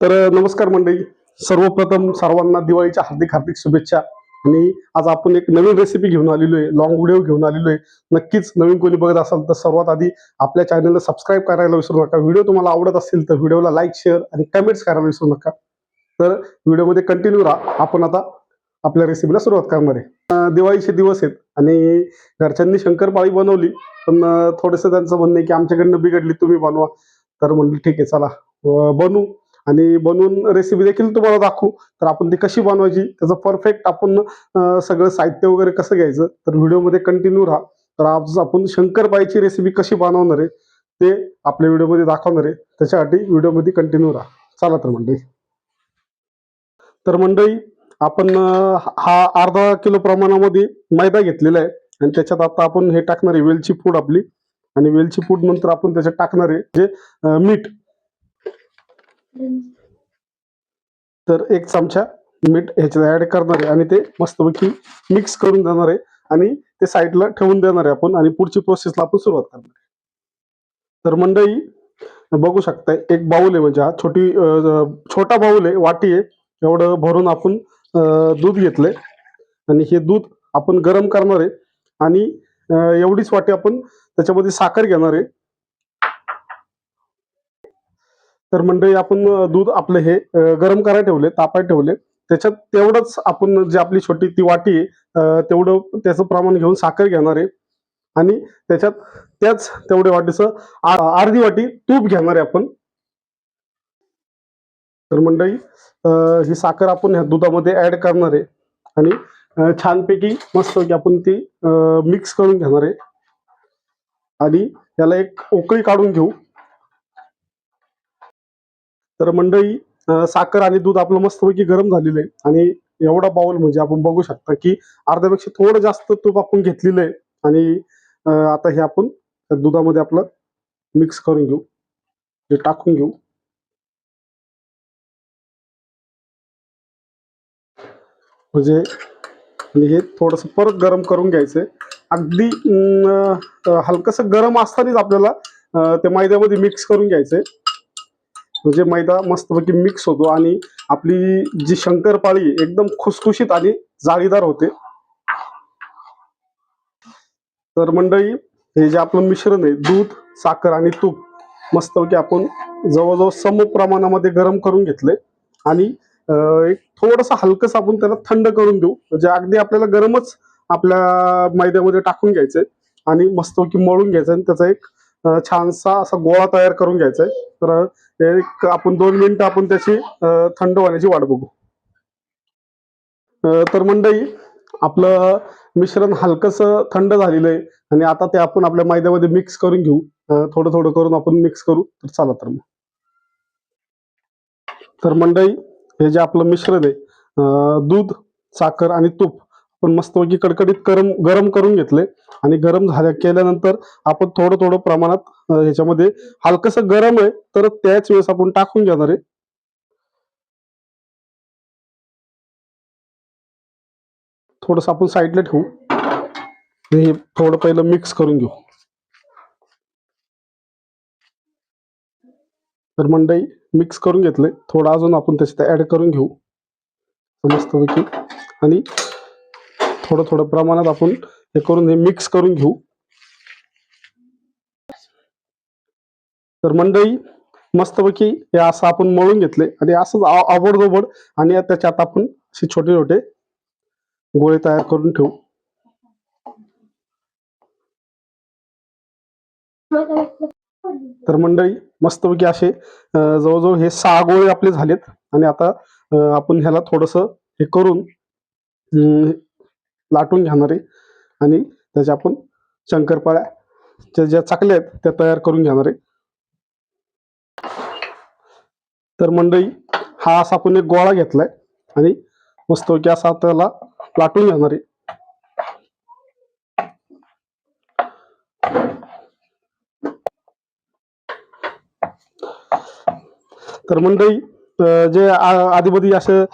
तर नमस्कार मंडळी. सर्वप्रथम सर्वांना दिवाळीच्या हार्दिक हार्दिक शुभेच्छा. आणि आज आपण एक नवीन रेसिपी घेऊन आलेलो आहे. लॉंग व्हिडिओ घेऊन आलेलो आहे. नक्कीच नवीन कोणी बघत असाल तर सर्वात आधी आपल्या चॅनलला सबस्क्राईब करायला विसरू नका. व्हिडिओ तुम्हाला आवडत असेल तर व्हिडिओला लाईक शेअर आणि कमेंट्स करायला विसरू नका. तर व्हिडिओमध्ये कंटिन्यू राहा. आपण आता आपल्या रेसिपीला सुरुवात करणार आहे. दिवाळीचे दिवस आहेत आणि घरच्यांनी शंकरपाळी बनवली. पण थोडंसं त्यांचं म्हणणं आहे की आमच्याकडनं बिघडली तुम्ही बनवा. तर म्हणलं ठीक आहे चला. बनवू आणि बनवून रेसिपी देखील तुम्हाला दाखवू. तर आपण ती कशी बनवायची त्याचं परफेक्ट आपण सगळं साहित्य वगैरे कसं घ्यायचं तर व्हिडिओमध्ये कंटिन्यू राहा. तर आज आपण शंकरबाईची रेसिपी कशी बनवणार आहे ते आपल्या व्हिडिओमध्ये दाखवणार आहे. त्याच्यासाठी व्हिडिओमध्ये कंटिन्यू राहा. चला तर मंडळी. तर मंडळी आपण हा अर्धा किलो प्रमाणामध्ये मैदा घेतलेला आहे. आणि त्याच्यात आता आपण हे टाकणार आहे वेलची पूड आपली. आणि वेलची पूड नंतर आपण त्याच्यात टाकणार आहे जे मीठ. तर एक चमचा मीठ ह्याच्यात ऍड करणार आहे आणि ते मस्तपैकी मिक्स करून देणार आहे आणि ते साईडला ठेवून देणार आहे आपण आणि पुढची प्रोसेसला आपण सुरुवात करणार आहे. तर मंडई बघू शकताय एक बाऊल आहे म्हणजे हा छोटी छोटा बाऊल आहे वाटी आहे. एवढं भरून आपण दूध घेतलंय. आणि हे दूध आपण गरम करणार आहे. आणि एवढीच वाटी आपण त्याच्यामध्ये साखर घेणार आहे. तर मंडळी आपण दूध आपलं हे गरम करायला ठेवले तापायला ठेवले. त्याच्यात तेवढंच आपण जी आपली छोटी ती वाटी आहे तेवढं त्याचं प्रमाण घेऊन साखर घेणार आहे. आणि त्याच्यात त्याच तेवढ्या वाटीचं अर्धी वाटी तूप घेणार आहे आपण. तर मंडळी ही साखर आपण ह्या दुधामध्ये ऍड करणार आहे. आणि छानपैकी मस्त आपण ती मिक्स करून घेणार आहे. आणि याला एक ओकळी काढून घेऊ. तर मंडळी साखर आणि दूध आपलं मस्तपैकी गरम झालेलं आहे. आणि एवढा बाउल म्हणजे आपण बघू शकता की अर्ध्यापेक्षा थोडं जास्त तूप आपण घेतलेलं आहे. आणि आता हे आपण दुधामध्ये आपलं मिक्स करून घेऊ. हे टाकून घेऊ. म्हणजे आणि हे थोडंसं परत गरम करून घ्यायचंय अगदी हलकंसं गरम असतानाच आपल्याला ते मैद्यामध्ये मिक्स करून घ्यायचंय म्हणजे मैदा मस्तपैकी मिक्स होतो आणि आपली जी शंकरपाळी एकदम खुसखुशीत आणि जाळीदार होते. तर मंडळी हे जे आपलं मिश्रण आहे दूध साखर आणि तूप मस्तपैकी आपण जवळजवळ सम प्रमाणामध्ये गरम करून घेतले. आणि एक थोडंसं हलकस आपण त्याला थंड करून देऊ. म्हणजे अगदी आपल्याला गरमच आपल्या मैद्यामध्ये टाकून घ्यायचंय. आणि मस्तपैकी मळून घ्यायचं आणि त्याचा एक छानसा असा गोळा तयार करून घ्यायचा आहे तर एक आपण दोन मिनिटं आपण त्याची थंड होण्याची वाट बघू. तर मंडई आपलं मिश्रण हलकस थंड झालेलं आहे आणि आता ते आपण आपल्या मैद्यामध्ये मिक्स करून घेऊ. थोडं थोडं करून आपण मिक्स करू. तर चला तर मग. तर मंडई हे जे आपलं मिश्रण आहे दूध साखर आणि तूप पण मस्तपैकी कडकडीत गरम गरम करून घेतले. आणि गरम झाल्या केल्यानंतर आपण थोडं थोडं प्रमाणात ह्याच्यामध्ये हलकस गरम आहे तर त्याच वेळेस आपण टाकून घेणार आहे. थोडस आपण साईडला ठेवू. हे थोडं पहिलं मिक्स करून घेऊ. तर मंडई मिक्स करून घेतले. थोडं अजून आपण त्याच्यात ऍड करून घेऊ. मस्तपैकी आणि थोडं थोडं प्रमाणात आपण हे करून हे मिक्स करून घेऊ. तर मंडई मस्तपैकी हे असं आपण मळून घेतले आणि असंच आ- आवडजोबड आणि त्याच्यात आपण असे छोटे छोटे गोळे तयार करून ठेवू. तर मंडळी मस्तपैकी असे जवळजवळ हे सहा गोळे आपले झालेत आणि आता आपण ह्याला थोडस हे करून लाटून घेणारे आणि त्याच्या आपण शंकरपाळ्या ज्या ज्या आहेत त्या तयार करून घेणारे तर मंडळी हा असा आपण एक गोळा घेतलाय. आणि मस्तपैकी असा त्याला लाटून घेणारे तर मंडळी जे आ- असं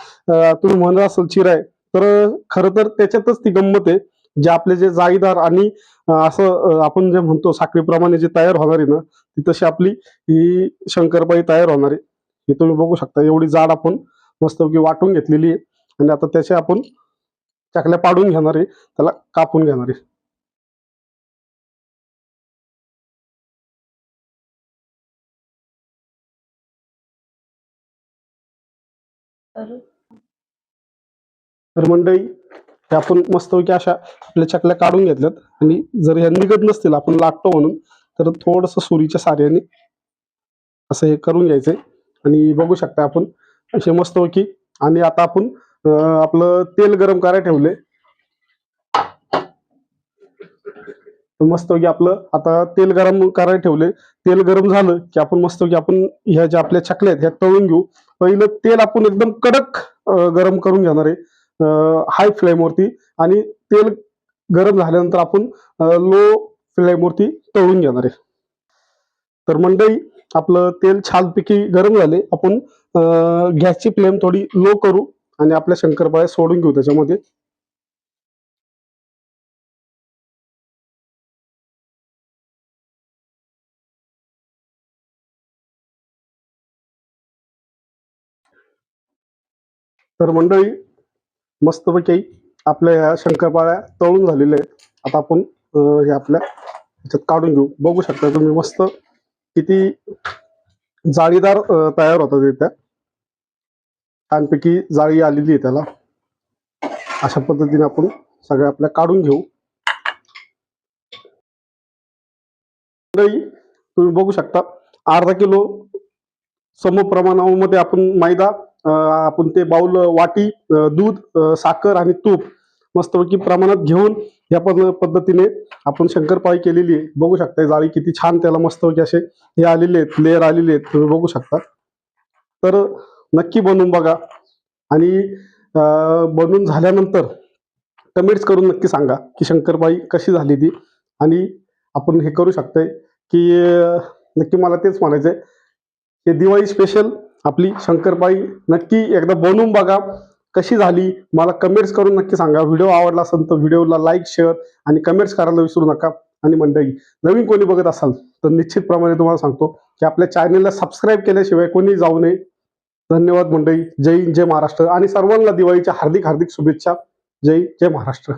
तुम्ही म्हणत असाल चिराय तर खरं तर त्याच्यातच ती गंमत आहे जे आपले जे जाळीदार आणि असं आपण जे म्हणतो साखळीप्रमाणे जे तयार होणार आहे ना ती तशी आपली ही शंकरपाळी तयार होणार. आहे हे तुम्ही बघू शकता एवढी जाड आपण मस्तपैकी वाटून घेतलेली आहे. आणि आता त्याचे आपण चकल्या पाडून घेणार आहे त्याला कापून घेणार आहे. तर तर मंडळी हे आपण मस्तपैकी अशा आपल्या चकल्या काढून घेतल्यात. आणि जर ह्या निघत नसतील आपण लागतो म्हणून तर थोडस सुरीच्या साऱ्याने असं हे करून घ्यायचंय. आणि बघू शकता आपण असे मस्तपैकी. आणि आता आपण आपलं तेल गरम करायला ठेवले मस्तपैकी आपलं आता तेल गरम करायला ठेवले तेल गरम झालं की आपण मस्तपैकी आपण ह्या ज्या आपल्या चकल्या आहेत ह्या तळून घेऊ. पहिलं तेल आपण एकदम कडक गरम करून घेणार आहे. हाय फ्लेमवरती आणि तेल गरम झाल्यानंतर आपण लो फ्लेमवरती तळून घेणार आहे. तर मंडई आपलं तेल छानपैकी गरम झाले. आपण गॅसची फ्लेम थोडी लो करू आणि आपल्या शंकरपाळ्या सोडून घेऊ त्याच्यामध्ये. तर मंडळी मस्तपैकी आपल्या ह्या शंकरपाळ्या तळून झालेल्या आहेत. आता आपण हे आपल्या ह्याच्यात काढून घेऊ. बघू शकता तुम्ही मस्त किती जाळीदार तयार होतात त्या. छानपैकी जाळी आलेली आहे त्याला. अशा पद्धतीने आपण सगळ्या आपल्या काढून घेऊ. मंडळी तुम्ही बघू शकता अर्धा किलो सम प्रमाणामध्ये आपण मैदा आपण ते बाउल वाटी दूध साखर आणि तूप मस्तपैकी प्रमाणात घेऊन या पद्ध- पद्धतीने आपण शंकरपाळी केलेली आहे. बघू शकता जाळी किती छान त्याला मस्तपैकी असे हे आलेले आहेत लेअर आलेले आहेत. तुम्ही बघू शकता. तर नक्की बनवून बघा आणि बनून बनवून झाल्यानंतर कमेंट्स करून नक्की सांगा की शंकरपाळी कशी झाली ती आणि आपण हे करू शकतोय की नक्की मला तेच म्हणायचंय. हे दिवाळी स्पेशल आपली शंकरपाळी नक्की एकदा बनवून बघा. कशी झाली? मला कमेंट्स करून नक्की सांगा. व्हिडिओ आवडला असेल तर व्हिडिओला लाईक शेअर आणि कमेंट्स करायला विसरू नका. आणि मंडळी नवीन कोणी बघत असाल तर निश्चितप्रमाणे तुम्हाला सांगतो की आपल्या चॅनलला सबस्क्राईब केल्याशिवाय कोणी जाऊ नये. धन्यवाद मंडळी. जय हिंद जय महाराष्ट्र. आणि सर्वांना दिवाळीच्या हार्दिक हार्दिक शुभेच्छा. जय जय महाराष्ट्र.